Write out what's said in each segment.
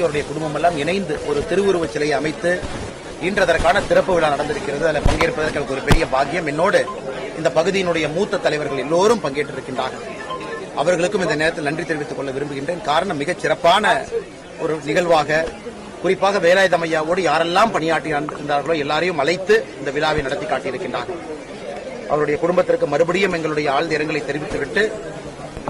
கட்சி குடும்பம் எல்லாம் இணைந்து ஒரு திருவுருவச் சிலையை அமைத்து இன்று அதற்கான திறப்பு விழா நடந்திருக்கிறது. அதில் பங்கேற்பதற்கு ஒரு பெரிய பாக்கியம். என்னோடு இந்த பகுதியினுடைய மூத்த தலைவர்கள் எல்லோரும் பங்கேற்றிருக்கின்றார்கள். அவர்களுக்கும் இந்த நேரத்தில் நன்றி தெரிவித்துக் கொள்ள விரும்புகின்றேன். காரணம் மிகச் சிறப்பான ஒரு நிகழ்வாக குறிப்பாக வேலாயுதம் ஐயாவோடு யாரெல்லாம் பணியாற்றி இருந்தார்களோ எல்லாரையும் அழைத்து இந்த விழாவை நடத்தி காட்டியிருக்கின்றார்கள். அவருடைய குடும்பத்திற்கு மறுபடியும் எங்களுடைய ஆழ்ந்த இரங்கலை தெரிவித்துவிட்டு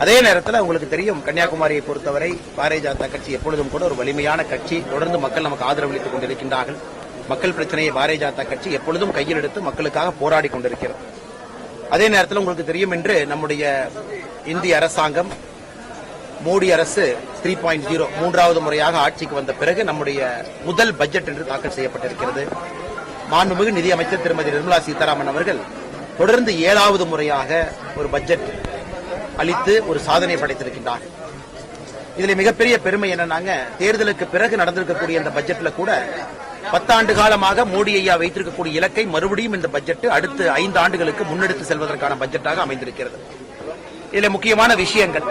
அதே நேரத்தில் உங்களுக்கு தெரியும் கன்னியாகுமரியை பொறுத்தவரை பாரதிய ஜனதா கட்சி எப்பொழுதும் கூட ஒரு வலிமையான கட்சி. தொடர்ந்து மக்கள் நமக்கு ஆதரவளித்துக் கொண்டிருக்கின்றார்கள். மக்கள் பிரச்சனையை பாரதிய ஜனதா கட்சி எப்பொழுதும் கையில் எடுத்து மக்களுக்காக போராடி கொண்டிருக்கிறது. அதே நேரத்தில் உங்களுக்கு தெரியும் என்று நம்முடைய இந்திய அரசாங்கம் மோடி அரசு த்ரீ பாயிண்ட் ஜீரோ மூன்றாவது முறையாக ஆட்சிக்கு வந்த பிறகு நம்முடைய முதல் பட்ஜெட் என்று தாக்கல் செய்யப்பட்டிருக்கிறது. மாண்புமிகு நிதியமைச்சர் திருமதி நிர்மலா சீதாராமன் அவர்கள் தொடர்ந்து ஏழாவது முறையாக ஒரு பட்ஜெட் அளித்து ஒரு சாதனை படைத்திருக்கின்றார்கள் இதுல மிகப்பெரிய பெருமை என்னன்னாங்க தேர்தலுக்கு பிறகு நடந்திருக்கக்கூடிய இந்த பட்ஜெட்ல கூட பத்தாண்டு காலமாக மோடி ஐயா வைத்திருக்கக்கூடிய இலக்கை மறுபடியும் இந்த பட்ஜெட் அடுத்து ஐந்து ஆண்டுகளுக்கு முன்னெடுத்து செல்வதற்கான பட்ஜெட்டாக அமைந்திருக்கிறது. இதுல முக்கியமான விஷயங்கள்.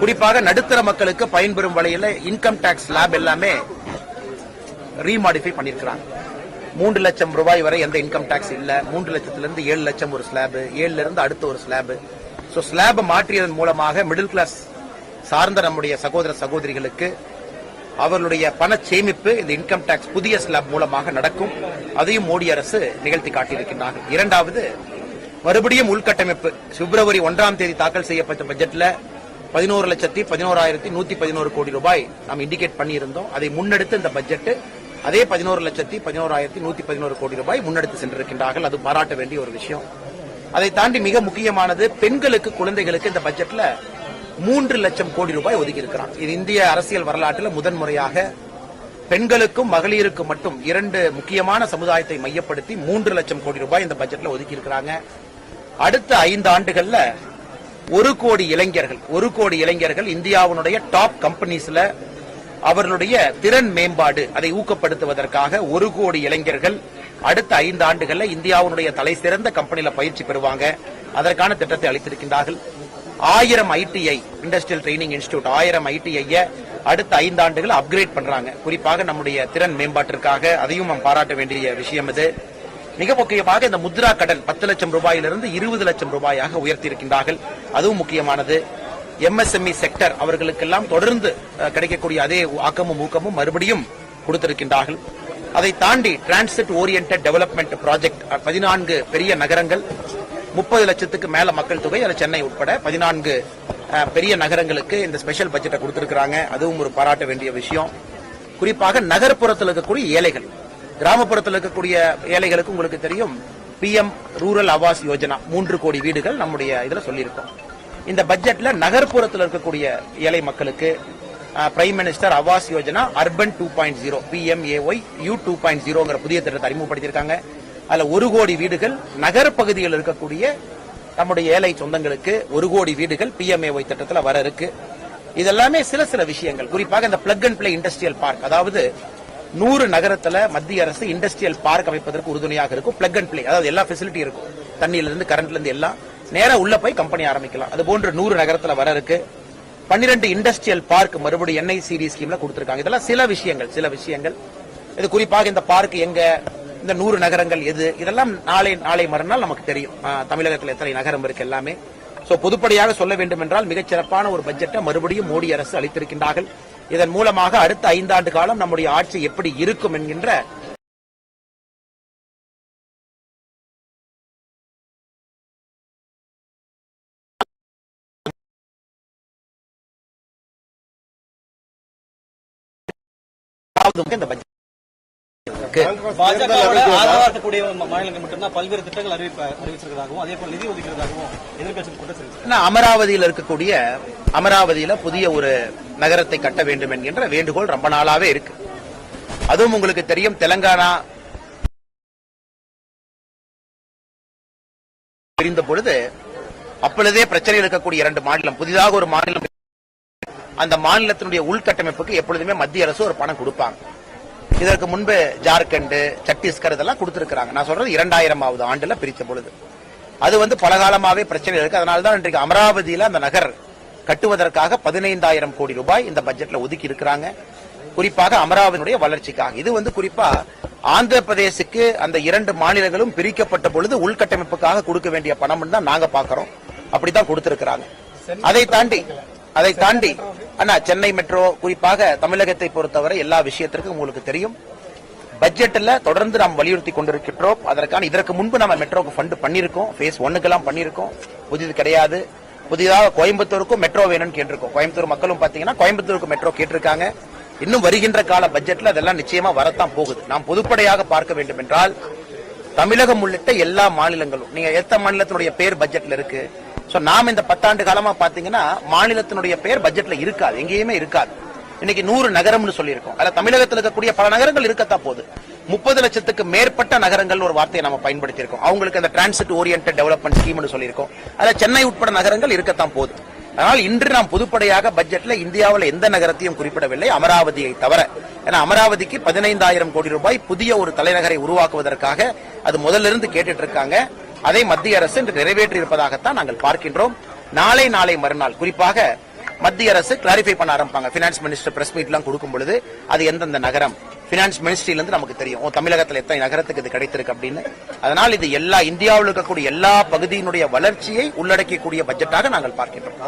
குறிப்பாக நடுத்தர மக்களுக்கு பயன்பெறும் வகையில் இன்கம் டாக்ஸ் ஸ்லாப் எல்லாமே ரீமாடிஃபை பண்ணிருக்கிறாங்க. மூன்று லட்சம் ரூபாய் வரை எந்த இன்கம் டாக்ஸ் இல்ல. மூன்று லட்சத்துல இருந்து ஏழு லட்சம் ஒரு ஸ்லாப் ஏழுல இருந்து அடுத்த ஒரு ஸ்லாப் ஸோ ஸ்லாபை மாற்றியதன் மூலமாக மிடில் கிளாஸ் சார்ந்த நம்முடைய சகோதர சகோதரிகளுக்கு அவர்களுடைய பண சேமிப்பு இந்த இன்கம் டாக்ஸ் புதிய ஸ்லாப் மூலமாக நடக்கும். அதையும் மோடி அரசு நிகழ்த்தி காட்டியிருக்கிறார்கள் இரண்டாவது மறுபடியும் உள்கட்டமைப்பு. பிப்ரவரி ஒன்றாம் தேதி தாக்கல் செய்யப்பட்ட பட்ஜெட்ல பதினோரு லட்சத்தி பதினோராயிரத்தி நூத்தி பதினோரு கோடி ரூபாய் நாம் இண்டிகேட் பண்ணியிருந்தோம். அதை முன்னெடுத்து இந்த பட்ஜெட் அதே பதினோரு லட்சத்தி பதினோராயிரத்தி நூத்தி பதினோரு கோடி ரூபாய் முன்னெடுத்து சென்றிருக்கின்றார்கள். அது பாராட்ட வேண்டிய ஒரு விஷயம். அதை தாண்டி மிக முக்கியமானது பெண்களுக்கு குழந்தைகளுக்கு இந்த பட்ஜெட்ல மூன்று லட்சம் கோடி ரூபாய் ஒதுக்கி இருக்கிறான் இது இந்திய அரசியல் வரலாற்றில் முதன்முறையாக பெண்களுக்கும் மகளிருக்கும் மட்டும் இரண்டு முக்கியமான சமுதாயத்தை மையப்படுத்தி மூன்று லட்சம் கோடி ரூபாய் இந்த பட்ஜெட்ல ஒதுக்கி இருக்கிறாங்க. அடுத்த ஐந்து ஆண்டுகள்ல ஒரு கோடி இளைஞர்கள் ஒரு கோடி இளைஞர்கள் இந்தியாவினுடைய டாப் கம்பெனிஸ்ல அவர்களுடைய திறன் மேம்பாடு அதை ஊக்கப்படுத்துவதற்காக ஒரு கோடி இளைஞர்கள் அடுத்த ஐந்து ஆண்டுகள்ல இந்தியாவினுடைய தலை சிறந்த கம்பெனியில பயிற்சி பெறுவாங்க. அதற்கான திட்டத்தை அளித்திருக்கின்றார்கள். ஆயிரம் ஐடிஐ இண்டஸ்ட்ரியல் ட்ரைனிங் இன்ஸ்டியூட் ஆயிரம் ஐடிஐ அடுத்த ஐந்து ஆண்டுகள் அப்கிரேட் பண்றாங்க. குறிப்பாக நம்முடைய திறன் மேம்பாட்டிற்காக அதையும் நாம் பாராட்ட வேண்டிய விஷயம் இது. மிக முக்கியமாக இந்த முத்ரா கடன் பத்து லட்சம் ரூபாயிலிருந்து இருபது லட்சம் ரூபாயாக உயர்த்தி இருக்கின்றார்கள் அதுவும் முக்கியமானது. எம்எஸ்எம்இ செக்டர் அவர்களுக்கெல்லாம் தொடர்ந்து கிடைக்கக்கூடிய அதே ஆக்கமும் ஊக்கமும் மறுபடியும் கொடுத்திருக்கின்றார்கள். அதை தாண்டி டிரான்சிட் ஓரியன்ட் டெவலப்மெண்ட் ப்ராஜெக்ட் பதினான்கு பெரிய நகரங்கள் முப்பது லட்சத்துக்கு மேல மக்கள் தொகை அதில் சென்னை உட்பட பதினான்கு பெரிய நகரங்களுக்கு இந்த ஸ்பெஷல் பட்ஜெட்டை கொடுத்திருக்கிறாங்க. அதுவும் ஒரு பாராட்ட வேண்டிய விஷயம். குறிப்பாக நகர்ப்புறத்தில் இருக்கக்கூடிய ஏழைகள். கிராமப்புறத்தில் இருக்கக்கூடிய ஏழைகளுக்கு உங்களுக்கு தெரியும் பிஎம் ரூரல் ஆவாஸ் யோஜனா மூன்று கோடி வீடுகள் நம்முடைய இதுல சொல்லியிருக்கோம். இந்த பட்ஜெட்ல நகர்ப்புறத்தில் இருக்கக்கூடிய ஏழை மக்களுக்கு prime minister Awas Yojana urban two point zero PMAY U two point ஜீரோங்கிற புதிய திட்டத்தை அறிமுகப்படுத்தியிருக்காங்க. அதுல ஒரு கோடி வீடுகள் நகர் பகுதியில் இருக்கக்கூடிய நம்முடைய ஏழை சொந்தங்களுக்கு ஒரு கோடி வீடுகள் பிஎம்ஏஒய் திட்டத்தில் வர இருக்கு. இதெல்லாமே சில சில விஷயங்கள். குறிப்பாக இந்த plug and play industrial park அதாவது நூறு நகரத்துல மத்திய அரசு இண்டஸ்ட்ரியல் பார்க் அமைப்பதற்கு உறுதுணையாக இருக்கும். பிளக் அண்ட் பிளே அதாவது எல்லா ஃபெசிலிட்டி இருக்கும். தண்ணியில இருந்து கரண்ட்ல இருந்து எல்லாம் நேரா உள்ள போய் கம்பெனி ஆரம்பிக்கலாம். அது போன்று நூறு நகரத்துல வர இருக்கு. பன்னிரண்டு இண்டஸ்ட்ரியல் பார்க் மறுபடியும் என்ஐசிடி ஸ்கீம்ல கொடுத்திருக்காங்க. இதெல்லாம் சில விஷயங்கள் சில விஷயங்கள். இது குறிப்பாக இந்த பார்க் எங்க இந்த நூறு நகரங்கள் எது இதெல்லாம் நாளை நாளை மறுநாள் நமக்கு தெரியும். தமிழகத்தில் எத்தனை நகரம் இருக்கு எல்லாமே. சோ பொதுப்படையாக சொல்ல வேண்டும் என்றால் மிகச் சிறப்பான ஒரு பட்ஜெட்டை மறுபடியும் மோடி அரசு அளித்திருக்கின்றார்கள். இதன் மூலமாக அடுத்த ஐந்தாண்டு காலம் நம்முடைய ஆட்சி எப்படி இருக்கும் என்கின்ற இந்த பட்ஜெட் பாஜகவோட ஆதரவா இருக்கக்கூடிய மா- மாநிலங்கள் மட்டும்தான் பல்வேறு திட்டங்கள் அறிவிப்ப அறிவிச்சிருக்கிறதாகவும் அதே போல நிதி ஒதுக்கிறதாகவும் எதிர்க்கட்சி குற்றம் தெரிவிச்சிருக்கு ஆனா, அமராவதியில் இருக்கக்கூடிய அமராவதியில புதிய ஒரு நகரத்தை கட்ட வேண்டும் என்கின்ற வேண்டுகோள் ரொம்ப நாளாவே இருக்கு. அதுவும் உங்களுக்கு தெரியும் தெலங்கானா பிரிந்த பொழுது அப்பொழுதே பிரச்சனையில் இருக்கக்கூடிய இரண்டு மாநிலம் புதிதாக ஒரு மாநிலம் அந்த மாநிலத்தினுடைய உள்கட்டமைப்புக்கு எப்பொழுதுமே மத்திய அரசு ஒரு பணம் கொடுப்பாங்க. இதற்கு முன்பு ஜார்க்கண்ட் சத்தீஸ்கர் இதெல்லாம் கொடுத்திருக்காங்க நான் சொல்றது இரண்டாயிரமாவது ஆண்டுல பிரித்த பொழுது. அது வந்து பல காலமாவே பிரச்சனை இருக்கு. அதனால தான் இன்றைக்கு அமராவதியில அந்த நகர் கட்டுவதற்காக பதினைந்தாயிரம் கோடி ரூபாய் இந்த பட்ஜெட்ல ஒதுக்கி இருக்கிறாங்க. குறிப்பாக அமராவதியினுடைய வளர்ச்சிக்காக. இது வந்து குறிப்பா ஆந்திர பிரதேசுக்கு அந்த இரண்டு மாநிலங்களும் பிரிக்கப்பட்ட பொழுது உள்கட்டமைப்புக்காக கொடுக்க வேண்டிய பணம் தான் நாங்க பாக்குறோம். அப்படித்தான் கொடுத்திருக்கிறாங்க. அதை தாண்டி அதை தாண்டி அண்ணா சென்னை மெட்ரோ குறிப்பாக தமிழகத்தை பொறுத்தவரை எல்லா விஷயத்திற்கும் உங்களுக்கு தெரியும். பட்ஜெட்ல தொடர்ந்து நாம் வலியுறுத்தி கொண்டிருக்கின்றோம். அதற்கான இதற்கு முன்பு நம்ம மெட்ரோக்கு ஃபண்ட் பண்ணிருக்கோம் ஃபேஸ் ஒன்னுக்கெல்லாம் பண்ணிருக்கோம் புதிது கிடையாது. புதிதாக கோயம்புத்தூருக்கும் மெட்ரோ வேணும்னு கேட்டிருக்கோம். கோயம்புத்தூர் மக்களும் பாத்தீங்கன்னா கோயம்புத்தூருக்கு மெட்ரோ கேட்டிருக்காங்க. இன்னும் வருகின்ற கால பட்ஜெட்ல அதெல்லாம் நிச்சயமா வரத்தான் போகுது. நாம் பொதுப்படையாக பார்க்க வேண்டும் என்றால் தமிழகம் உள்ளிட்ட எல்லா மாநிலங்களும் நீங்க எத்த மாநிலத்தினுடைய பேர் பட்ஜெட்ல இருக்கு? ஸோ நாம் இந்த பத்தாண்டு காலமாக பார்த்தீங்கன்னா மாநிலத்தினுடைய பெயர் பட்ஜெட்ல இருக்காது. எங்கேயுமே இருக்காது. இன்னைக்கு நூறு நகரம்னு சொல்லியிருக்கோம். அதில் தமிழகத்தில் இருக்கக்கூடிய பல நகரங்கள் இருக்கத்தான் போகுது. முப்பது லட்சத்துக்கு மேற்பட்ட நகரங்கள் ஒரு வார்த்தையை நம்ம பயன்படுத்தி இருக்கோம் அவங்களுக்கு அந்த டிரான்சிட் ஓரியன்ட் டெவலப்மெண்ட் ஸ்கீம்னு சொல்லியிருக்கோம். அதில் சென்னை உட்பட நகரங்கள் இருக்கத்தான் போகுது. அதனால் இன்று நாம் பொதுப்படையாக பட்ஜெட்ல இந்தியாவில் எந்த நகரத்தையும் குறிப்பிடவில்லை. அமராவதியை தவிர. ஏன்னா அமராவதிக்கு பதினைந்தாயிரம் கோடி ரூபாய் புதிய ஒரு தலைநகரை உருவாக்குவதற்காக அது முதல்ல இருந்து கேட்டுட்டு இருக்காங்க. அதை மத்திய அரசு இன்று நிறைவேற்றி இருப்பதாகத்தான் நாங்கள் பார்க்கின்றோம். நாளை நாளை மறுநாள் குறிப்பாக மத்திய அரசு கிளாரிஃபை பண்ண ஆரம்பிப்பாங்க. பினான்ஸ் மினிஸ்டர் பிரஸ் மீட் எல்லாம் கொடுக்கும் பொழுது அது எந்தெந்த நகரம்? பினான்ஸ் மினிஸ்ட்ரியில இருந்து நமக்கு தெரியும். தமிழகத்துல எத்தனை நகரத்துக்கு இது கிடைத்திருக்கு அப்படின்னு. அதனால் இது எல்லா இந்தியாவில் இருக்கக்கூடிய எல்லா பகுதியினுடைய வளர்ச்சியை உள்ளடக்கக்கூடிய பட்ஜெட்டாக நாங்கள் பார்க்கின்றோம்.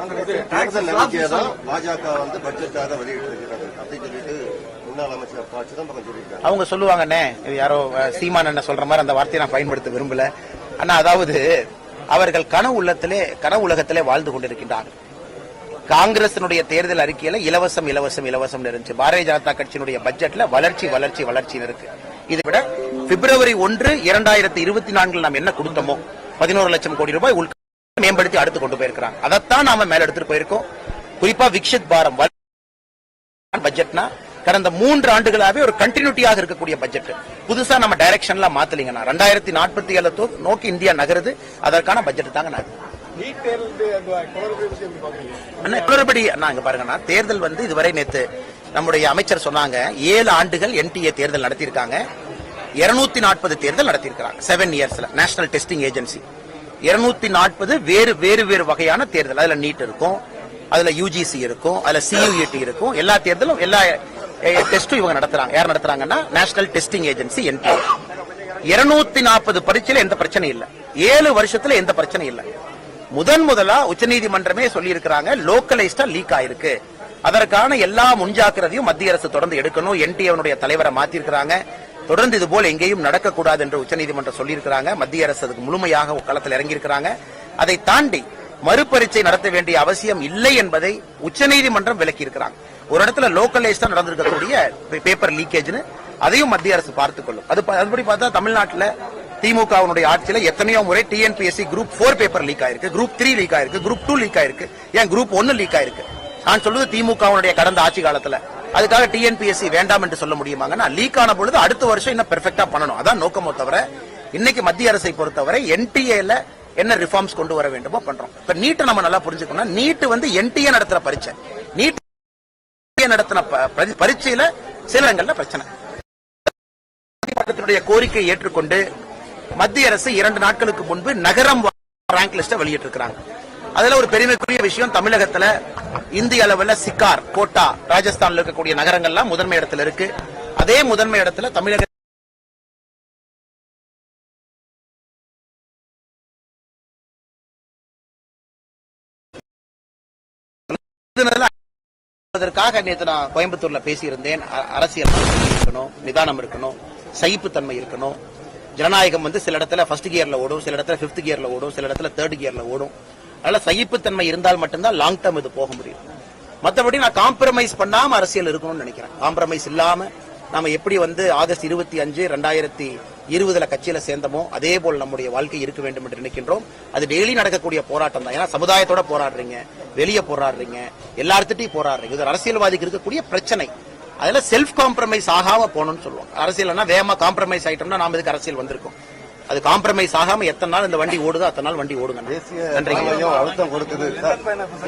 அவங்க சொல்லுவாங்கண்ணே இது யாரோ சீமான் என்ன சொல்ற மாதிரி அந்த வார்த்தையை நான் பயன்படுத்த விரும்பல. அண்ணா அதாவது அவர்கள் கனவு உள்ளத்திலே கனவு உலகத்திலே வாழ்ந்து கொண்டிருக்கின்றார்கள். காங்கிரசினுடைய தேர்தல் அறிக்கையில இலவசம் இலவசம் இலவசம் இருந்துச்சு. பாரதிய ஜனதா கட்சியினுடைய பட்ஜெட்ல வளர்ச்சி வளர்ச்சி வளர்ச்சி இருக்கு. இதை விட பிப்ரவரி ஒன்று இரண்டாயிரத்தி இருபத்தி நான்கில் நாம் என்ன கொடுத்தோமோ பதினோரு லட்சம் கோடி ரூபாய் உள் மேம்படுத்தி அடுத்து கொண்டு போயிருக்கிறாங்க. அதைத்தான் நாம மேல எடுத்துட்டு போயிருக்கோம். குறிப்பா விக்ஷித் பாரம் பட்ஜெட்னா கடந்த மூன்று ஆண்டுகளாவே ஒரு கண்டினியூட்டியாக இருக்கக்கூடிய பட்ஜெட் புதுசா நம்ம டைரக்ஷன்ல மாத்தலீங்கன்னா ரெண்டாயிரத்தி நாற்பத்தி ஏழு நோக்கி இந்தியா நகருது. அதற்கான பட்ஜெட் தாங்க நகருது குளறுபடி அண்ணா இங்க பாருங்கண்ணா. தேர்தல் வந்து இதுவரை நேத்து நம்முடைய அமைச்சர் சொன்னாங்க. ஏழு ஆண்டுகள் என்டிஏ தேர்தல் நடத்தியிருக்காங்க. இருநூத்தி நாற்பது தேர்தல் நடத்தியிருக்காங்க செவன் இயர்ஸ்ல நேஷனல் டெஸ்டிங் ஏஜென்சி இருநூத்தி நாற்பது வேறு வேறு வேறு வகையான தேர்தல். அதுல நீட் இருக்கும். அதுல யூஜிசி இருக்கும். அதுல சியூஇடி இருக்கும். எல்லா தேர்தலும் எல்லா டெஸ்ட் இவங்க நடத்துறாங்க. யார் நடத்துறாங்கன்னா நேஷனல் டெஸ்டிங் ஏஜென்சி என்டிஏ இருநூத்தி நாற்பது பரீட்சையில எந்த பிரச்சனையும் இல்ல. ஏழு வருஷத்துல எந்த பிரச்சனையும் இல்ல. முதன் முதலா உச்சநீதிமன்றமே சொல்லி இருக்கிறாங்க லோக்கலைஸ்டா லீக் ஆயிருக்கு. அதற்கான எல்லா முன்ஜாக்கிரதையும் மத்திய அரசு தொடர்ந்து எடுக்கணும். என்டிஏனுடைய தலைவரை மாத்திருக்கிறாங்க தொடர்ந்து இது போல எங்கேயும் நடக்கக்கூடாது என்று உச்சநீதிமன்றம் சொல்லியிருக்கிறாங்க. மத்திய அரசு அதுக்கு முழுமையாக களத்தில் இறங்கியிருக்கிறாங்க. அதை தாண்டி மறுபரீட்சை நடத்த வேண்டிய அவசியம் இல்லை என்பதை உச்சநீதிமன்றம் விளக்கியிருக்கிறாங்க. ஒரு இடத்துல லோக்கலைஸ்டா நடந்திருக்கக்கூடிய பேப்பர் லீக்கேஜ்னு அதையும் மத்திய அரசு பார்த்துக்கொள்ளும் அது அதுபடி பார்த்தா தமிழ்நாட்டில் திமுகவினுடைய ஆட்சியில எத்தனையோ முறை TNPSC group four paper leak ஆயிருக்கு குரூப் த்ரீ லீக் ஆயிருக்கு குரூப் டூ லீக் ஆயிருக்கு ஏன் குரூப் ஒன்னு லீக் ஆயிருக்கு? நான் சொல்வது திமுகவினுடைய கடந்த ஆட்சி காலத்துல. அதுக்காக டிஎன்பிஎஸ்சி வேண்டாம் என்று சொல்ல முடியுமாங்கன்னா லீக் ஆன பொழுது அடுத்த வருஷம் இன்னும் பெர்ஃபெக்டா பண்ணணும். அதான் நோக்கமோ தவிர இன்னைக்கு மத்திய அரசை பொறுத்தவரை என்டிஏல என்ன ரிஃபார்ம்ஸ் கொண்டு வர வேண்டுமோ பண்றோம். இப்ப நீட்டை நம்ம நல்லா புரிஞ்சுக்கணும் நீட்டு வந்து என்டிஏ நடத்துற பரீட்சை. நடத்தின பரீட்சையில சில இடங்கள்ல பிரச்சனை. நீதிமன்றத்தினுடைய கோரிக்கையை ஏற்றுக்கொண்டு மத்திய அரசு இரண்டு நாட்களுக்கு முன்பு நகரம் ரேங்க் லிஸ்ட வெளியிட்டிருக்கிறாங்க. அதுல ஒரு பெருமைக்குரிய விஷயம் தமிழகத்துல இந்திய அளவுல சிக்கார் கோட்டா ராஜஸ்தான்ல இருக்கக்கூடிய நகரங்கள்லாம் முதன்மை இடத்துல இருக்கு. அதே முதன்மை இடத்துல தமிழக அதற்காக நேற்று நான் கோயம்புத்தூர்ல பேசியிருந்தேன். அரசியல் இருக்கணும் நிதானம் இருக்கணும் சகிப்புத்தன்மை இருக்கணும். ஜனநாயகம் வந்து சில இடத்துல ஃபர்ஸ்ட் கியர்ல ஓடும் சில இடத்துல ஃபிஃப்த் கியர்ல ஓடும் சில இடத்துல தேர்ட் கியர்ல ஓடும். அதனால சகிப்புத்தன்மை இருந்தால் மட்டும்தான் லாங் டேர்ம் இது போக முடியும். மற்றபடி நான் காம்ப்ரமைஸ் பண்ணாம அரசியல் இருக்கணும்னு நினைக்கிறேன். காம்ப்ரமைஸ் இல்லாம நாம எப்படி வந்து ஆகஸ்ட் இருபத்தி அஞ்சு ரெண்டாயிரத்தி இருபதுல கட்சியில சேர்ந்தமோ அதே போல் நம்முடைய வாழ்க்கை இருக்க வேண்டும் என்று நினைக்கின்றோம். அது டெய்லி நடக்கக்கூடிய போராட்டம் தான். ஏன்னா சமுதாயத்தோட போராடுறீங்க வெளியே போராடுறீங்க எல்லார்த்திட்டையும் போராடுறீங்க. இது அரசியல்வாதிக்கு இருக்கக்கூடிய பிரச்சனை. அதுல செல்ஃப் காம்ப்ரமைஸ் ஆகாம போகணும்னு சொல்லுவாங்க. அரசியல்னா வேகமா காம்ப்ரமைஸ் ஆயிட்டோம்னா நாம இதுக்கு அரசியல் வந்திருக்கோம்? அது காம்ப்ரமைஸ் ஆகாம எத்தனை நாள் இந்த வண்டி ஓடுதோ அத்தனை நாள் வண்டி ஓடுங்க. அழுத்தம் கொடுக்குது.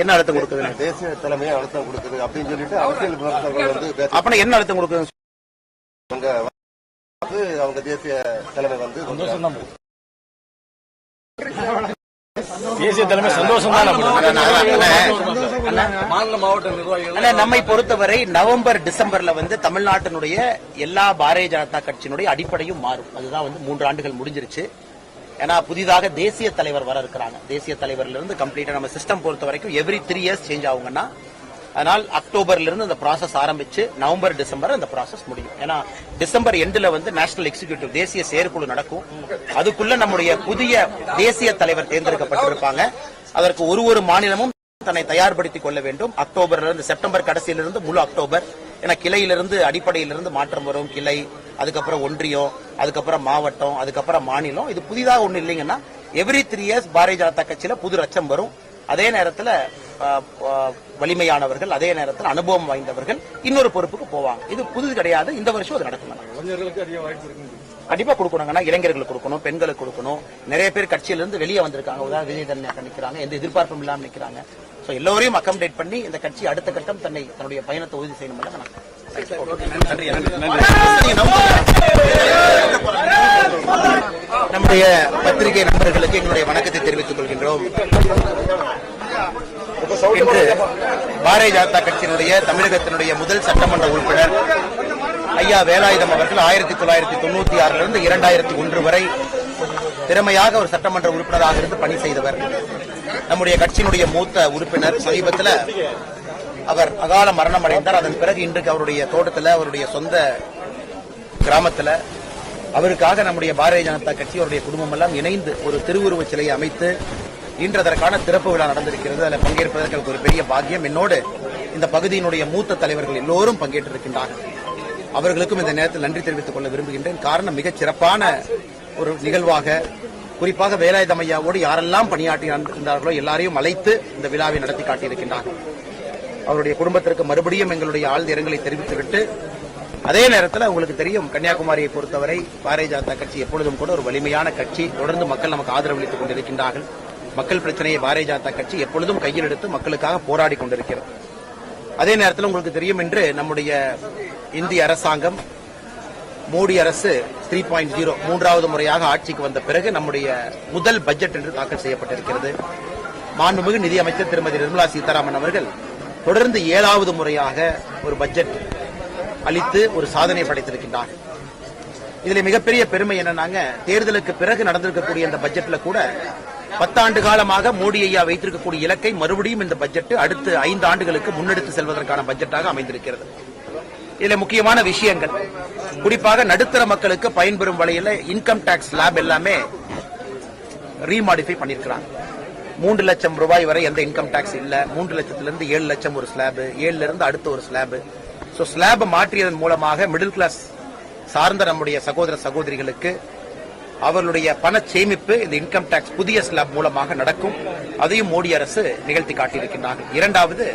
என்ன அழுத்தம் கொடுக்குதுன்னு தேசிய தலைமையும் அழுத்தம் கொடுக்குது அப்படின்னு சொல்லிட்டு அரசியல் என்ன அழுத்தம் கொடுக்குது வந்து அவங்க தேசிய தலைமை வந்து தேசிய தலைமை சந்தோஷம் தான் மாநில மாவட்ட நிர்வாகிகள் நம்மை பொறுத்தவரை நவம்பர் டிசம்பர்ல வந்து தமிழ்நாட்டினுடைய எல்லா பாரதிய ஜனதா கட்சியினுடைய அடிப்படையும் மாறும். அதுதான் வந்து மூன்று ஆண்டுகள் முடிஞ்சிருச்சு. ஏன்னா புதிதாக தேசிய தலைவர் வர இருக்கிறாங்க. தேசிய தலைவர்ல இருந்து கம்ப்ளீட்டா நம்ம சிஸ்டம் பொறுத்த வரைக்கும் எவ்ரி த்ரீ இயர்ஸ் சேஞ்ச் ஆகுங்கன்னா அதனால் அக்டோபர்ல இருந்து அந்த ப்ராசஸ் ஆரம்பிச்சு நவம்பர் டிசம்பர் அந்த ப்ராசஸ் முடியும். ஏன்னா டிசம்பர் எண்டுல வந்து நேஷனல் எக்ஸிகியூட்டிவ் தேசிய செயற்குழு நடக்கும். அதுக்குள்ள நம்முடைய புதிய தேசிய தலைவர் தேர்ந்தெடுக்கப்பட்டிருப்பாங்க. அதற்கு ஒரு ஒரு மாநிலமும் தன்னை தயார்படுத்திக் கொள்ள வேண்டும். அக்டோபர்ல இருந்து செப்டம்பர் கடைசியிலிருந்து முழு அக்டோபர். ஏன்னா கிளையிலிருந்து அடிப்படையிலிருந்து மாற்றம் வரும். கிளை அதுக்கப்புறம் ஒன்றியம் அதுக்கப்புறம் மாவட்டம் அதுக்கப்புறம் மாநிலம். இது புதிதாக ஒண்ணு இல்லைங்கன்னா every three years Bharatiya Janata கட்சியில புது ரச்சம் வரும். அதே நேரத்தில் வலிமையானவர்கள் அதே நேரத்தில் அனுபவம் வாய்ந்தவர்கள் இன்னொரு பொறுப்புக்கு போவாங்க இது புதுது கிடையாது இந்த வருஷம் அது நடக்கும் கண்டிப்பா கொடுக்கணுங்கன்னா இளைஞர்களுக்கு கொடுக்கணும் பெண்களுக்கு கொடுக்கணும் நிறைய பேர் கட்சியில இருந்து வெளியே வந்திருக்காங்க உதாரண விஜய் தன்னை நிக்கிறாங்க எந்த எதிர்பார்ப்பும் இல்லாம நிக்கிறாங்க சோ எல்லோரையும் அக்கமடேட் பண்ணி இந்த கட்சி அடுத்த கட்டம் தன்னை தன்னுடைய பயணத்தை உறுதி செய்யணும் நம்முடைய பத்திரிகை நண்பர்களுக்கு எங்களுடைய வணக்கத்தை தெரிவித்துக் கொள்கின்றோம் இன்று பாரதிய ஜனதா கட்சியினுடைய தமிழகத்தினுடைய முதல் சட்டமன்ற உறுப்பினர் ஐயா வேலாயுதம் அவர்கள் ஆயிரத்தி தொள்ளாயிரத்தி தொண்ணூத்தி ஆறுல இருந்து இரண்டாயிரத்தி ஒன்று வரை திறமையாக ஒரு சட்டமன்ற உறுப்பினராக இருந்து பணி செய்தவர். நம்முடைய கட்சியினுடைய மூத்த உறுப்பினர் சமீபத்தில் அவர் அகால மரணம் அடைந்தார் அதன் பிறகு இன்றைக்கு அவருடைய தோட்டத்தில் அவருடைய சொந்த கிராமத்துல அவருக்காக நம்முடைய பாரதிய ஜனதா கட்சி அவருடைய குடும்பம் எல்லாம் இணைந்து ஒரு திருவுருவச் சிலையை அமைத்து இன்று அதற்கான திறப்பு விழா நடந்திருக்கிறது. அதில் பங்கேற்பதற்கு ஒரு பெரிய பாக்கியம். என்னோடு இந்த பகுதியினுடைய மூத்த தலைவர்கள் எல்லோரும் பங்கேற்றிருக்கின்றார்கள். அவர்களுக்கும் இந்த நேரத்தில் நன்றி தெரிவித்துக் கொள்ள விரும்புகின்றேன். காரணம் மிகச் சிறப்பான ஒரு நிகழ்வாக குறிப்பாக வேலாயுதம் ஐயாவோடு யாரெல்லாம் பணியாற்றி இருந்தார்களோ எல்லாரையும் அழைத்து இந்த விழாவை நடத்தி காட்டியிருக்கின்றார்கள். அவருடைய குடும்பத்திற்கு மறுபடியும் எங்களுடைய ஆழ்ந்த இரங்கலை தெரிவித்துவிட்டு அதே நேரத்தில் உங்களுக்கு தெரியும் கன்னியாகுமரியை பொறுத்தவரை பாரதிய ஜனதா கட்சி எப்பொழுதும் கூட ஒரு வலிமையான கட்சி. தொடர்ந்து மக்கள் நமக்கு ஆதரவளித்துக் கொண்டிருக்கின்றார்கள். மக்கள் பிரச்சனையை பாரதிய ஜனதா கட்சி எப்பொழுதும் கையில் எடுத்து மக்களுக்காக போராடி கொண்டிருக்கிறது. அதே நேரத்தில் உங்களுக்கு தெரியும் என்று நம்முடைய இந்திய அரசாங்கம் மோடி அரசு த்ரீ பாயிண்ட் ஜீரோ மூன்றாவது முறையாக ஆட்சிக்கு வந்த பிறகு நம்முடைய முதல் பட்ஜெட் என்று தாக்கல் செய்யப்பட்டிருக்கிறது. மாண்புமிகு நிதியமைச்சர் திருமதி நிர்மலா சீதாராமன் அவர்கள் தொடர்ந்து ஏழாவது முறையாக ஒரு பட்ஜெட் அளித்து ஒரு சாதனை படைத்திருக்கின்றார். இதில் மிகப்பெரிய பெருமை என்னன்னாங்க தேர்தலுக்கு பிறகு நடந்திருக்கக்கூடிய இந்த பட்ஜெட்ல கூட பத்தாண்டு காலமாக மோடி ஐயா வைத்திருக்கக்கூடிய இலக்கை மறுபடியும் இந்த பட்ஜெட் அடுத்து ஐந்து ஆண்டுகளுக்கு முன்னெடுத்து செல்வதற்கான பட்ஜெட்டாக அமைந்திருக்கிறது. இதுல முக்கியமான விஷயங்கள். குறிப்பாக நடுத்தர மக்களுக்கு பயன்பெறும் வகையில் இன்கம் டாக்ஸ் ஸ்லாப் எல்லாமே ரீமாடிஃபை பண்ணிருக்கிறாங்க. மூன்று லட்சம் ரூபாய் வரை எந்த இன்கம் டாக்ஸ் இல்ல. மூன்று லட்சத்துல இருந்து ஏழு லட்சம் ஒரு ஸ்லாப் ஏழுல இருந்து அடுத்த ஒரு ஸ்லாப் ஸோ ஸ்லாப் மாற்றியதன் மூலமாக மிடில் கிளாஸ் சார்ந்த நம்முடைய சகோதர சகோதரிகளுக்கு அவர்களுடைய பண சேமிப்பு இந்த இன்கம் டாக்ஸ் புதிய ஸ்லாப் மூலமாக நடக்கும். அதையும் மோடி அரசு நிகழ்த்தி காட்டியிருக்கிறார்கள் இரண்டாவது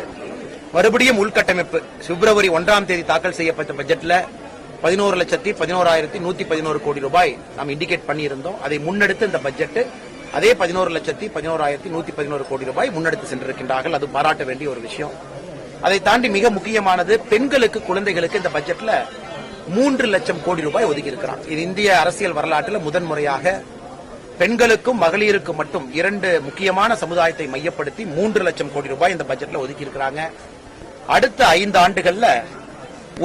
மறுபடியும் உள்கட்டமைப்பு. பிப்ரவரி ஒன்றாம் தேதி தாக்கல் செய்யப்பட்ட பட்ஜெட்ல பதினோரு லட்சத்தி பதினோராயிரத்தி நூத்தி பதினோரு கோடி ரூபாய் நாம் இண்டிகேட் பண்ணியிருந்தோம். அதை முன்னெடுத்து இந்த பட்ஜெட் அதே பதினோரு லட்சத்தி பதினோராயிரத்தி நூத்தி பதினோரு கோடி ரூபாய் முன்னெடுத்து சென்றிருக்கின்றார்கள். அது பாராட்ட வேண்டிய ஒரு விஷயம். அதை தாண்டி மிக முக்கியமானது பெண்களுக்கு குழந்தைகளுக்கு இந்த பட்ஜெட்ல மூன்று லட்சம் கோடி ரூபாய் ஒதுக்கி இருக்கிறார் இது இந்திய அரசியல் வரலாற்றில் முதன்முறையாக பெண்களுக்கும் மகளிருக்கும் மட்டும் இரண்டு முக்கியமான சமுதாயத்தை மையப்படுத்தி மூன்று லட்சம் கோடி ரூபாய் இந்த பட்ஜெட்ல ஒதுக்கி இருக்கிறாங்க அடுத்த ஐந்து ஆண்டுகள்ல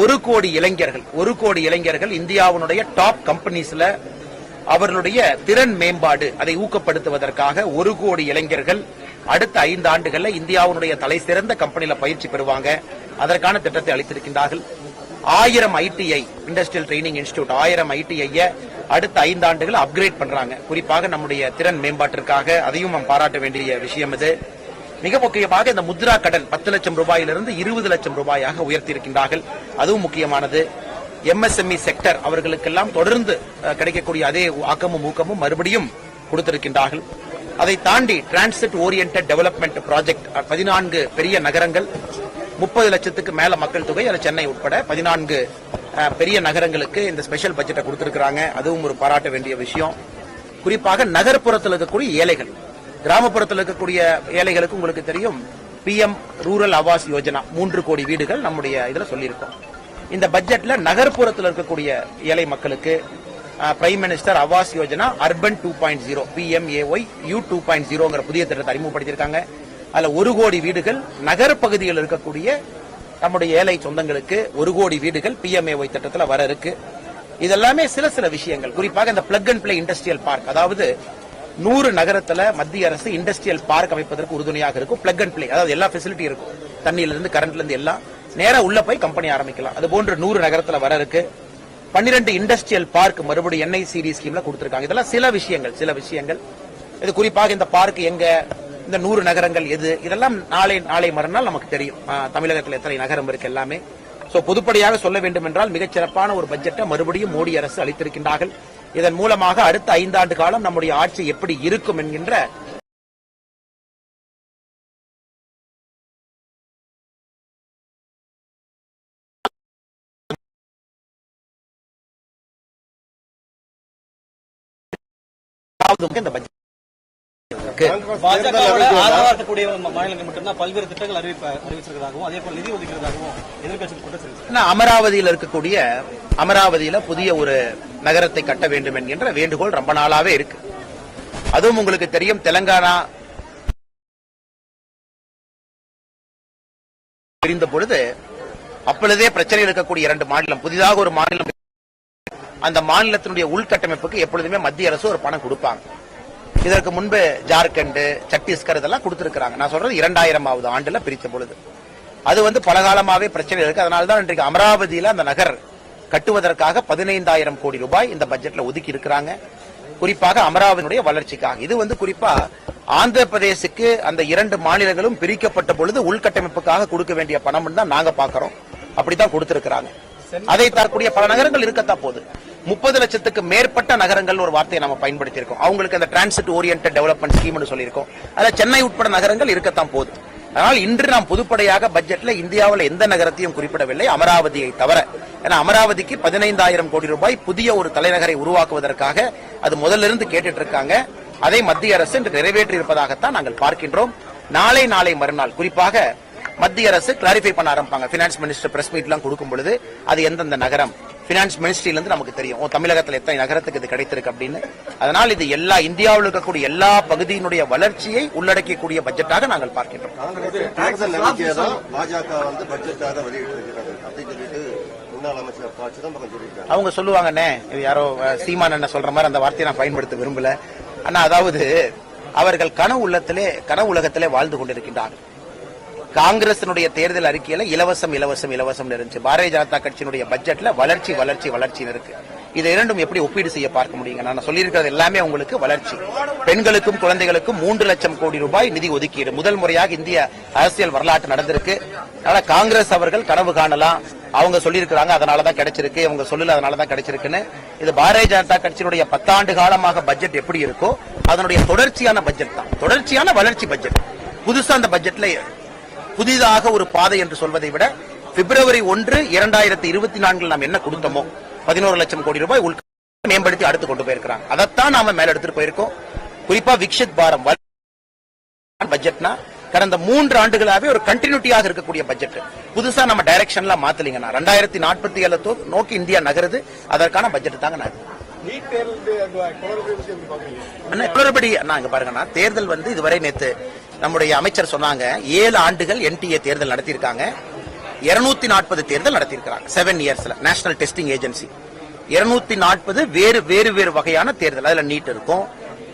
ஒரு கோடி இளைஞர்கள் ஒரு கோடி இளைஞர்கள் இந்தியாவினுடைய டாப் கம்பெனிஸ்ல அவர்களுடைய திறன் மேம்பாடு அதை ஊக்கப்படுத்துவதற்காக ஒரு கோடி இளைஞர்கள் அடுத்த ஐந்து ஆண்டுகள்ல இந்தியாவினுடைய தலை சிறந்த கம்பெனியில பயிற்சி பெறுவாங்க. அதற்கான திட்டத்தை அளித்திருக்கின்றார்கள். ஆயிரம் ஐடிஐ இண்டஸ்ட்ரியல் ட்ரைனிங் இன்ஸ்டிடியூட் ஆயிரம் ஐடிஐ அடுத்த ஐந்து ஆண்டுகள் அப்கிரேட் பண்றாங்க. குறிப்பாக நம்முடைய திறன் மேம்பாட்டிற்காக அதையும் நாம் பாராட்ட வேண்டிய விஷயம் இது. மிக முக்கியமாக இந்த முத்ரா கடன் பத்து லட்சம் ரூபாயிலிருந்து இருபது லட்சம் ரூபாயாக உயர்த்தியிருக்கின்றார்கள். அதுவும் முக்கியமானது. எம்எஸ்எம்இ செக்டர் அவர்களுக்கெல்லாம் தொடர்ந்து கிடைக்கக்கூடிய அதே ஆக்கமும் ஊக்கமும் மறுபடியும் கொடுத்திருக்கின்றார்கள். அதை தாண்டி டிரான்சிட் ஓரியன்ட் டெவலப்மெண்ட் ப்ராஜெக்ட் பதினான்கு பெரிய நகரங்கள் முப்பது லட்சத்துக்கு மேல மக்கள் தொகை அதில் சென்னை உட்பட பதினான்கு பெரிய நகரங்களுக்கு இந்த ஸ்பெஷல் பட்ஜெட்டை கொடுத்துருக்குறாங்க. அதுவும் ஒரு பாராட்ட வேண்டிய விஷயம். குறிப்பாக நகர்ப்புறத்தில் இருக்கக்கூடிய ஏழைகள். கிராமப்புறத்தில் இருக்கக்கூடிய ஏழைகளுக்கு உங்களுக்கு தெரியும் பிஎம் ரூரல் அவாஸ் யோஜனா மூன்று கோடி வீடுகள் நம்முடைய இதில் சொல்லியிருக்கோம். இந்த பட்ஜெட்ல நகர்ப்புறத்தில் இருக்கக்கூடிய ஏழை மக்களுக்கு prime minister Awas Yojana urban two point zero PMAY U two point ஜீரோங்கிற புதிய திட்டத்தை அறிமுகப்படுத்தியிருக்காங்க. அதுல ஒரு கோடி வீடுகள் நகர பகுதியில் இருக்கக்கூடிய நம்முடைய ஏழை சொந்தங்களுக்கு ஒரு கோடி வீடுகள் பிஎம்ஏஒய் திட்டத்தில் வர இருக்கு. இதெல்லாமே சில சில விஷயங்கள். குறிப்பாக இந்த plug and play industrial park அதாவது நூறு நகரத்துல மத்திய அரசு இண்டஸ்ட்ரியல் பார்க் அமைப்பதற்கு உறுதுணையாக இருக்கும். பிளக் அண்ட் பிளே அதாவது எல்லா ஃபெசிலிட்டி இருக்கும். தண்ணியில இருந்து கரண்ட்ல இருந்து எல்லாம் நேரா உள்ள போய் கம்பெனி ஆரம்பிக்கலாம். அது போன்று நூறு நகரத்துல வர இருக்கு. பன்னிரண்டு இண்டஸ்ட்ரியல் பார்க் மறுபடியும் என்ஐசிடி ஸ்கீம்ல கொடுத்திருக்காங்க. இதெல்லாம் சில விஷயங்கள் சில விஷயங்கள். இது குறிப்பாக இந்த பார்க் எங்க இந்த நூறு நகரங்கள் எது? இதெல்லாம் நாளை நாளை மறுநாள் நமக்கு தெரியும். தமிழகத்தில் எத்தனை நகரம் இருக்கு எல்லாமே. சோ பொதுப்படையாக சொல்ல வேண்டும் என்றால் மிகச் சிறப்பான ஒரு பட்ஜெட்டை மறுபடியும் மோடி அரசு அளித்திருக்கின்றார்கள். இதன் மூலமாக அடுத்த ஐந்தாண்டு காலம் நம்முடைய ஆட்சி எப்படி இருக்கும் என்கின்ற இந்த பட்ஜெட் இருக்கு. அமராவதியில் இருக்கக்கூடிய அமராவதியில புதிய ஒரு நகரத்தை கட்ட வேண்டும் என்கின்ற வேண்டுகோள் ரொம்ப நாளாவே இருக்கு. அதுவும் உங்களுக்கு தெரியும் தெலங்கானா பிரிந்த பொழுது அப்பொழுதே பிரச்சனை இருக்கக்கூடிய இரண்டு மாநிலம் புதிதாக ஒரு மாநிலம் அந்த மாநிலத்தினுடைய உள்கட்டமைப்புக்கு எப்பொழுதுமே மத்திய அரசு ஒரு பணம் கொடுப்பாங்க. இதற்கு முன்பு ஜார்க்கண்ட் சத்தீஸ்கர் இதெல்லாம் கொடுத்திருக்கிறாங்க. நான் சொல்றது இரண்டாயிரமாவது ஆண்டுல பிரித்த பொழுது. அது வந்து பல காலமாவே பிரச்சனை இருக்கு. அதனால தான் இன்றைக்கு அமராவதியில அந்த நகர் கட்டுவதற்காக பதினைந்தாயிரம் கோடி ரூபாய் இந்த பட்ஜெட்ல ஒதுக்கி இருக்கிறாங்க. குறிப்பாக அமராவதியுடைய வளர்ச்சிக்காக. இது வந்து குறிப்பா ஆந்திர பிரதேசுக்கு அந்த இரண்டு மாநிலங்களும் பிரிக்கப்பட்ட பொழுது உள்கட்டமைப்புக்காக கொடுக்க வேண்டிய பணம் தான் நாங்க பாக்குறோம் அப்படித்தான் கொடுத்திருக்கிறாங்க. அதை தரக்கூடிய பல நகரங்கள் இருக்கத்தான் போகுது. முப்பது லட்சத்துக்கு மேற்பட்ட நகரங்கள் ஒரு வார்த்தையை நம்ம பயன்படுத்தி இருக்கோம் அவங்களுக்கு அந்த டிரான்சிட் ஓரியன்ட் டெவலப்மெண்ட் ஸ்கீம்னு சொல்லியிருக்கோம். அதில் சென்னை உட்பட நகரங்கள் இருக்கத்தான் போகுது. அதனால் இன்று நாம் பொதுப்படையாக பட்ஜெட்ல இந்தியாவில் எந்த நகரத்தையும் குறிப்பிடவில்லை. அமராவதியை தவிர. ஏன்னா அமராவதிக்கு பதினைந்தாயிரம் கோடி ரூபாய் புதிய ஒரு தலைநகரை உருவாக்குவதற்காக அது முதல்ல இருந்து கேட்டுட்டு இருக்காங்க அதை மத்திய அரசு இன்று நிறைவேற்றி இருப்பதாகத்தான் நாங்கள் பார்க்கின்றோம். நாளை நாளை மறுநாள் குறிப்பாக மத்திய அரசு கிளாரிஃபை பண்ண ஆரம்பிப்பாங்க. பினான்ஸ் மினிஸ்டர் பிரஸ் மீட் எல்லாம் கொடுக்கும் பொழுது அது எந்தெந்த நகரம் பினான்ஸ் மினிஸ்ட்ரியில இருந்து நமக்கு தெரியும். தமிழகத்துல எத்தனை நகரத்துக்கு இது கிடைத்திருக்கு அப்படின்னு. அதனால் இது எல்லா இந்தியாவில் இருக்கக்கூடிய எல்லா பகுதியினுடைய வளர்ச்சியை உள்ளடக்கக்கூடிய பட்ஜெட்டாக நாங்கள் பார்க்கின்றோம். அவங்க சொல்லுவாங்கண்ணே இது யாரோ சீமான் என்ன சொல்ற மாதிரி அந்த வார்த்தையை நான் பயன்படுத்த விரும்பல. ஆனா அதாவது அவர்கள் கனவு உள்ளத்திலே கனவு உலகத்திலே வாழ்ந்து கொண்டிருக்கின்றார்கள். காங்கிரசினுடைய தேர்தல் அறிக்கையில இலவசம் இலவசம் இலவசம் இருந்துச்சு. பாரதிய ஜனதா கட்சியினுடைய பட்ஜெட்ல வளர்ச்சி வளர்ச்சி வளர்ச்சி இருக்கு. இது இரண்டும் எப்படி ஒப்பீடு செய்ய பார்க்க முடியுங்க? நான் சொல்லியிருக்கிறது எல்லாமே உங்களுக்கு வளர்ச்சி. பெண்களுக்கும் குழந்தைகளுக்கும் மூன்று லட்சம் கோடி ரூபாய் நிதி ஒதுக்கீடு. முதல் முறையாக இந்திய அரசியல் வரலாற்று நடந்திருக்கு. அதனால காங்கிரஸ் அவர்கள் கனவு காணலாம். அவங்க சொல்லியிருக்கிறாங்க அதனாலதான் கிடைச்சிருக்கு. அவங்க சொல்லல அதனாலதான் கிடைச்சிருக்குன்னு. இது பாரதிய ஜனதா கட்சியினுடைய பத்தாண்டு காலமாக பட்ஜெட் எப்படி இருக்கோ அதனுடைய தொடர்ச்சியான பட்ஜெட் தான். தொடர்ச்சியான வளர்ச்சி பட்ஜெட். புதுசா அந்த பட்ஜெட்ல புதிதாக ஒரு பாதை என்று சொல்வதை விட பிப்ரவரி ஒன்று இரண்டாயிரத்தி இருபத்தி நான்கில் நாம் என்ன கொடுத்தோமோ பதினோரு லட்சம் கோடி ரூபாய் உள் மேம்படுத்தி அடுத்து கொண்டு போயிருக்கிறாங்க அதைத்தான் நாம மேல எடுத்துட்டு போயிருக்கோம். குறிப்பா விக்ஷித் பாரம் பட்ஜெட்னா கடந்த மூன்று ஆண்டுகளாவே ஒரு கண்டினியூட்டியாக இருக்கக்கூடிய பட்ஜெட் புதுசா நம்ம டைரக்ஷன்ல மாத்தலீங்கன்னா ரெண்டாயிரத்தி நாற்பத்தி ஏழு நோக்கி இந்தியா நகருது. அதற்கான பட்ஜெட் தாங்க நான் அண்ணா, குளறுபடி அண்ணா பாருங்கண்ணா தேர்தல் வந்து இதுவரை நேத்து நம்முடைய அமைச்சர் சொன்னாங்க. ஏழு ஆண்டுகள் என்டிஏ தேர்தல் நடத்தியிருக்காங்க. இருநூத்தி நாற்பது தேர்தல் நடத்தியிருக்காங்க செவன் இயர்ஸ்ல நேஷனல் டெஸ்டிங் ஏஜென்சி இருநூத்தி நாற்பது வேறு வேறு வேறு வகையான தேர்தல். அதுல நீட் இருக்கும்.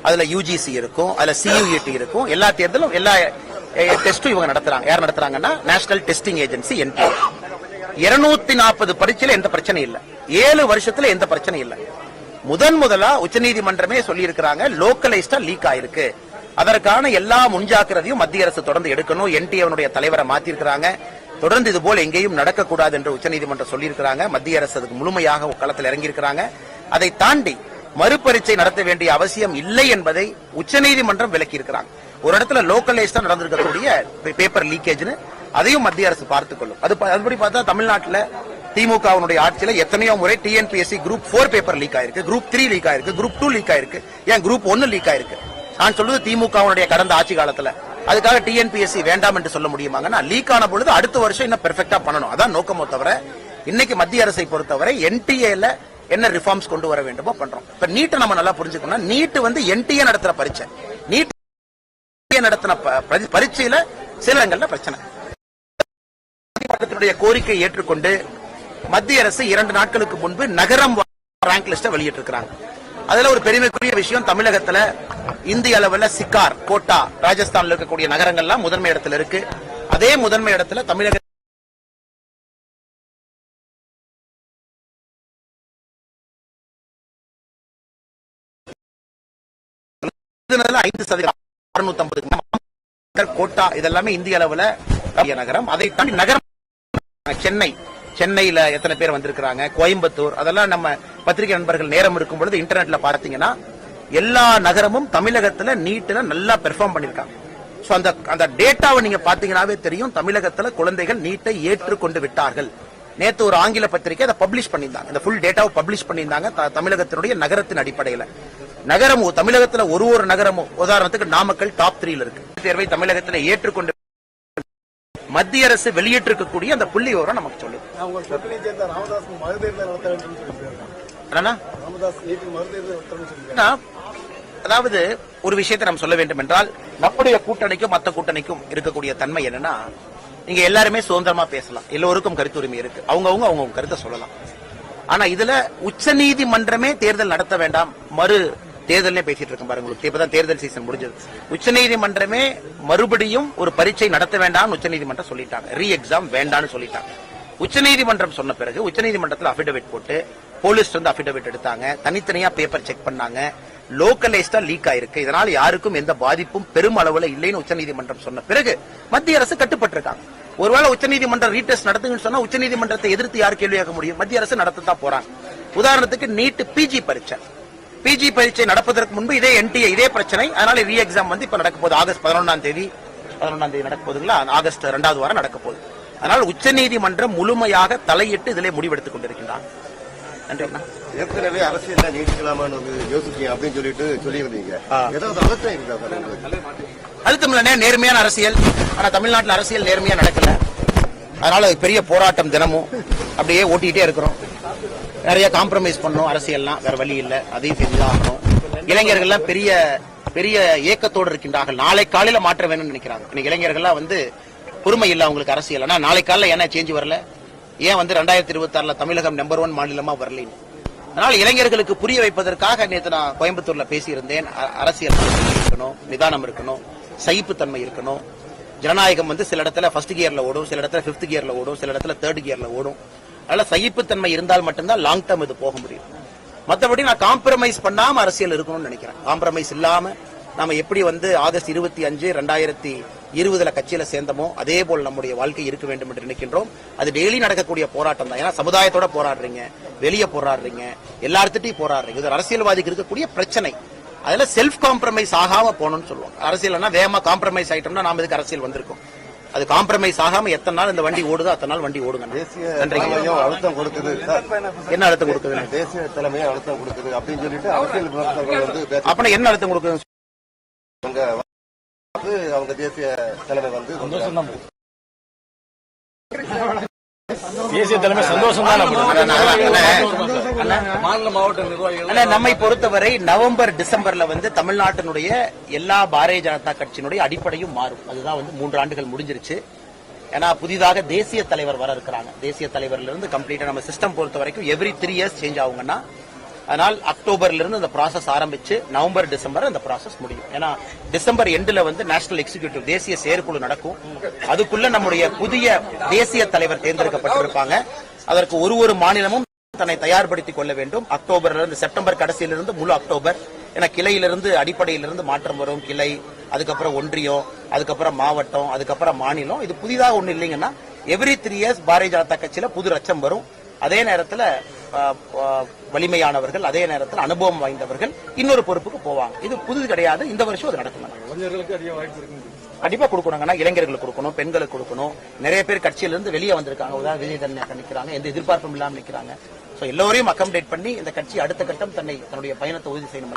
அதுல யூஜிசி இருக்கும். அதுல சியூஇடி இருக்கும். எல்லா தேர்தலும் எல்லா டெஸ்டும் இவங்க நடத்துறாங்க. யார் நடத்துறாங்கன்னா நேஷனல் டெஸ்டிங் ஏஜென்சி என்டிஏ இருநூத்தி நாற்பது பரீட்சையில எந்த பிரச்சனையும் இல்லை. ஏழு வருஷத்துல எந்த பிரச்சனையும் இல்லை. முதன் முதலா உச்சநீதிமன்றமே சொல்லி இருக்கிறாங்க லோக்கலைஸ்டா லீக் ஆயிருக்கு. அதற்கான எல்லா முன்ஜாக்கிரதையும் மத்திய அரசு தொடர்ந்து எடுக்கணும். என்டிஏவனுடைய தலைவரை மாத்திருக்கிறாங்க. தொடர்ந்து இது போல எங்கேயும் நடக்கக்கூடாது என்று உச்சநீதிமன்றம் சொல்லியிருக்கிறாங்க. மத்திய அரசு அதுக்கு முழுமையாக களத்தில் இறங்கியிருக்கிறாங்க. அதை தாண்டி மறுபரீட்சை நடத்த வேண்டிய அவசியம் இல்லை என்பதை உச்சநீதிமன்றம் விளக்கியிருக்கிறாங்க. ஒரு இடத்துல லோக்கலைஸ்டா நடந்திருக்கக்கூடிய பேப்பர் லீக்கேஜ்னு அதையும் மத்திய அரசு பார்த்துக் கொள்ளும் அது அதுபடி பார்த்தா தமிழ்நாட்டில் திமுகவினுடைய ஆட்சியில எத்தனையோ முறை TNPSC group four paper leak ஆயிருக்கு குரூப் த்ரீ லீக் ஆயிருக்கு குரூப் டூ லீக் ஆயிருக்கு ஏன் குரூப் ஒன்னு லீக் ஆயிருக்கு? நான் சொல்றது திமுகவினுடைய கடந்த ஆட்சி காலத்துல. அதுக்காக டிஎன்பிஎஸ்சி வேண்டாம் என்று சொல்ல முடியுமாங்கன்னா லீக் ஆன பொழுது அடுத்த வருஷம் இன்னும் பெர்ஃபெக்டா பண்ணணும். அதான் நோக்கமோ தவிர இன்னைக்கு மத்திய அரசை பொறுத்தவரை என்டிஏல என்ன ரிஃபார்ம்ஸ் கொண்டு வர வேண்டுமோ பண்றோம். இப்ப நீட்டை நம்ம நல்லா புரிஞ்சுக்கணும் நீட் வந்து என்டிஏ நடத்துற பரீட்சை. நீட் நடத்தின ப- பரி- பரீட்சையில சில இடங்கள்ல பிரச்சனை. கோரிக்கை ஏற்றுக்கொண்டு மத்திய அரசு இரண்டு நாட்களுக்கு முன்பு நகரம் ரேங்க் லிஸ்ட வெளியிட்டிருக்கிறாங்க. அதுல ஒரு பெருமைக்குரிய விஷயம் தமிழகத்துல இந்திய அளவுல சிக்கார் கோட்டா ராஜஸ்தான்ல இருக்கக்கூடிய நகரங்கள்லாம் முதன்மை இடத்துல இருக்கு. அதே முதன்மை இடத்துல தமிழக ஐந்து சதவீதம் அறுநூத்தி ஐம்பது கோட்டா இதெல்லாமே இந்திய அளவுல பெரிய நகரம். அதை தாண்டி நகரம் சென்னை சென்னையில எத்தனை பேர் வந்திருக்கிறாங்க கோயம்புத்தூர் அதெல்லாம் நம்ம பத்திரிகை நண்பர்கள் நேரம் இருக்கும் பொழுது இன்டர்நெட்ல பார்த்தீங்கன்னா எல்லா நகரமும் தமிழகத்துல நீட்ல நல்லா பெர்ஃபார்ம் பண்ணிருக்காங்க ஸோ அந்த அந்த டேட்டாவை நீங்க பாத்தீங்கன்னாவே தெரியும் தமிழகத்துல குழந்தைகள் நீட்டை ஏற்றுக்கொண்டு விட்டார்கள். நேத்து ஒரு ஆங்கில பத்திரிகை அதை பப்ளிஷ் பண்ணியிருந்தாங்க. இந்த ஃபுல் டேட்டாவை பப்ளிஷ் பண்ணியிருந்தாங்க தமிழகத்தினுடைய நகரத்தின் அடிப்படையில. நகரமும் தமிழகத்துல ஒரு ஒரு நகரமும் உதாரணத்துக்கு நாமக்கல் டாப் த்ரீல இருக்கு. தேர்வை தமிழகத்தில் ஏற்றுக்கொண்டு மத்திய அரசு வெளியிட்டிருக்கக்கூடிய அந்த புள்ளி விவரம் நமக்கு சொல்லுது அதாவது ஒரு விஷயத்தை நாம் சொல்ல வேண்டும் என்றால் நம்முடைய கூட்டணிக்கும் மத்த கூட்டணிக்கும் இருக்கக்கூடிய தன்மை என்னன்னா நீங்க எல்லாருமே சுதந்திரமா பேசலாம். எல்லோருக்கும் கருத்துரிமை இருக்கு. அவங்கவங்க அவங்க கருத்தை சொல்லலாம். ஆனா இதுல உச்சநீதிமன்றமே தேர்தல் நடத்த வேண்டாம். மறு தேர்தல்னே பேசிட்டு இருக்கேன் பாருங்க உங்களுக்கு. இப்பதான் தேர்தல் சீசன் முடிஞ்சது. உச்சநீதிமன்றமே மறுபடியும் ஒரு பரீட்சை நடத்த வேண்டாம்னு உச்சநீதிமன்றம் சொல்லிட்டாங்க. ரீ எக்ஸாம் வேண்டாம்னு சொல்லிட்டாங்க. உச்சநீதிமன்றம் சொன்ன பிறகு உச்சநீதிமன்றத்தில் அபிடவிட் போட்டு போலீஸ் வந்து அபிடவிட் எடுத்தாங்க. தனித்தனியா பேப்பர் செக் பண்ணாங்க. லோக்கலைஸ்டா லீக் ஆயிருக்கு. இதனால யாருக்கும் எந்த பாதிப்பும் பெரும் அளவுல இல்லைன்னு உச்சநீதிமன்றம் சொன்ன பிறகு மத்திய அரசு கட்டுப்பட்டிருக்காங்க. ஒருவேளை உச்சநீதிமன்றம் ரீடெஸ்ட் நடத்துங்கன்னு சொன்னா உச்சநீதிமன்றத்தை எதிர்த்து யார் கேள்வி கேட்க முடியும்? மத்திய அரசு நடத்தத்தான் போறாங்க. உதாரணத்துக்கு நீட் பிஜி பரீட்சை. பிஜி பரீட்சை நடப்பதற்கு முன்பு இதே என்டிஏ இதே பிரச்சனை. அதனால ரீ எக்ஸாம் வந்து இப்ப நடக்க போகுது. ஆகஸ்ட் பதினொன்றாம் தேதி பதினொன்றாம் தேதி நடக்க போகுதுங்களா? ஆகஸ்ட் இரண்டாவது வாரம் நடக்க போகுது. அதனால் உச்சநீதிமன்றம் முழுமையாக தலையிட்டு இதிலே முடிவெடுத்துக் அண்ணா. ஏற்கனவே அரசியல்ல நீடிக்கலாமான்னு யோசிக்கீங்க அப்படின்னு சொல்லிட்டு சொல்லியிருந்தீங்க. ஏதாவது இருக்கா உங்களுக்கு? அழுத்தம் இல்லைண்ணே, நேர்மையான அரசியல். ஆனா தமிழ்நாட்டில் அரசியல் நேர்மையா நடக்கல. அதனால பெரிய போராட்டம் தினமும் அப்படியே ஓட்டிக்கிட்டே இருக்கிறோம். நிறைய காம்ப்ரமைஸ் பண்ணோம் அரசியல்லாம் வேற வழி இல்லை. அதையும் செஞ்சுதான் ஆகணும். இளைஞர்கள்லாம் பெரிய பெரிய ஏக்கத்தோடு இருக்கின்றார்கள். நாளை காலையில மாற்ற வேணும்னு நினைக்கிறாங்க. இன்னைக்கு இளைஞர்கள்லாம் வந்து பொறுமை இல்லை அவங்களுக்கு அரசியல். ஆனா நாளை காலையில என்ன சேஞ்ச் வரல? ஏன் வந்து ரெண்டாயிரத்தி இருபத்தி ஆறுல தமிழகம் நம்பர் ஒன் மாநிலமா வரலன்னு? அதனால இளைஞர்களுக்கு புரிய வைப்பதற்காக நேற்று நான் கோயம்புத்தூர்ல பேசியிருந்தேன். அரசியல் இருக்கணும் நிதானம் இருக்கணும் சகிப்புத்தன்மை இருக்கணும். ஜனநாயகம் வந்து சில இடத்துல ஃபர்ஸ்ட் கியர்ல ஓடும் சில இடத்துல ஃபிஃப்த் கியர்ல ஓடும் சில இடத்துல தேர்ட் கியர்ல ஓடும். அதனால சகிப்புத்தன்மை இருந்தால் மட்டும்தான் லாங் டேர்ம் இது போக முடியும். மற்றபடி நான் காம்ப்ரமைஸ் பண்ணாம அரசியல் இருக்கணும்னு நினைக்கிறேன். காம்ப்ரமைஸ் இல்லாம நாம எப்படி வந்து ஆகஸ்ட் இருபத்தி அஞ்சு ரெண்டாயிரத்தி இருபதுல கட்சியில சேர்ந்தமோ அதே போல் நம்முடைய வாழ்க்கை இருக்க வேண்டும் என்று நினைக்கின்றோம். அது டெய்லி நடக்கக்கூடிய போராட்டம் தான். ஏன்னா சமுதாயத்தோட போராடுறீங்க வெளியே போராடுறீங்க எல்லார்த்திட்டையும் போராடுறீங்க. இது அரசியல்வாதிக்கு இருக்கக்கூடிய பிரச்சனை. அதில் செல்ஃப் காம்ப்ரமைஸ் ஆகாம போகணும்னு சொல்லுவாங்க. அரசியல்னா வேகமா காம்ப்ரமைஸ் ஆயிட்டோம்னா நாம இதுக்கு அரசியல் வந்திருக்கோம்? அது காம்ப்ரமைஸ் ஆகாம எத்தனை நாள் இந்த வண்டி ஓடுதோ அத்தனை நாள் வண்டி ஓடுங்க. தேசிய அழுத்தம் கொடுக்குது. என்ன அழுத்தம் கொடுக்குதுன்னு தேசிய தலைமையும் அழுத்தம் கொடுக்குது அப்படின்னு சொல்லிட்டு அரசியல் விமர்சகர்கள் வந்து பேச அப்பனா என்ன அழுத்தம் கொடுக்குது? அவங்க வந்து அவங்க தேசிய தலைமை வந்து தேசிய தலைமை சந்தோஷம் தான் மாநில மாவட்ட நிர்வாகிகள் நம்மை பொறுத்தவரை நவம்பர் டிசம்பர்ல வந்து தமிழ்நாட்டினுடைய எல்லா பாரதிய ஜனதா கட்சியினுடைய அடிப்படையும் மாறும். அதுதான் வந்து மூன்று ஆண்டுகள் முடிஞ்சிருச்சு. ஏன்னா புதிதாக தேசிய தலைவர் வர இருக்கிறாங்க. தேசிய தலைவர்ல இருந்து கம்ப்ளீட்டா நம்ம சிஸ்டம் பொறுத்த வரைக்கும் எவ்ரி த்ரீ இயர்ஸ் சேஞ்ச் ஆகுங்கன்னா அதனால் அக்டோபர்ல இருந்து அந்த ப்ராசஸ் ஆரம்பிச்சு நவம்பர் டிசம்பர் அந்த ப்ராசஸ் முடியும். ஏன்னா டிசம்பர் எண்டுல வந்து நேஷனல் எக்ஸிகியூட்டிவ் தேசிய செயற்குழு நடக்கும். அதுக்குள்ள நம்முடைய புதிய தேசிய தலைவர் தேர்ந்தெடுக்கப்பட்டிருப்பாங்க. அதற்கு ஒரு ஒரு மாநிலமும் தன்னை தயார்படுத்திக் கொள்ள வேண்டும். அக்டோபர்ல இருந்து செப்டம்பர் கடைசியிலிருந்து முழு அக்டோபர். ஏன்னா கிளையிலிருந்து அடிப்படையிலிருந்து மாற்றம் வரும். கிளை அதுக்கப்புறம் ஒன்றியம் அதுக்கப்புறம் மாவட்டம் அதுக்கப்புறம் மாநிலம். இது புதிதாக ஒண்ணு இல்லைங்கன்னா every three years Bharatiya Janata கட்சியில புது ரச்சம் வரும். அதே நேரத்தில் வலிமையானவர்கள் அதே நேரத்தில் அனுபவம் வாய்ந்தவர்கள் இன்னொரு பொறுப்புக்கு போவாங்க. இது புது கிடையாது. இந்த வருஷம் அது நடக்கும். கண்டிப்பா கொடுக்கணுங்கன்னா இளைஞர்களுக்கு கொடுக்கணும் பெண்களுக்கு கொடுக்கணும். நிறைய பேர் கட்சியில இருந்து வெளியே வந்திருக்காங்க. உதாரணம் விஜய் தன்யா நிக்கிறாங்க. எந்த எதிர்பார்ப்பும் இல்லாம நிக்கிறாங்க. சோ எல்லோரையும் அக்கமடேட் பண்ணி இந்த கட்சி அடுத்த கட்டம் தன்னை தன்னுடைய பயணத்தை உறுதி செய்யணும்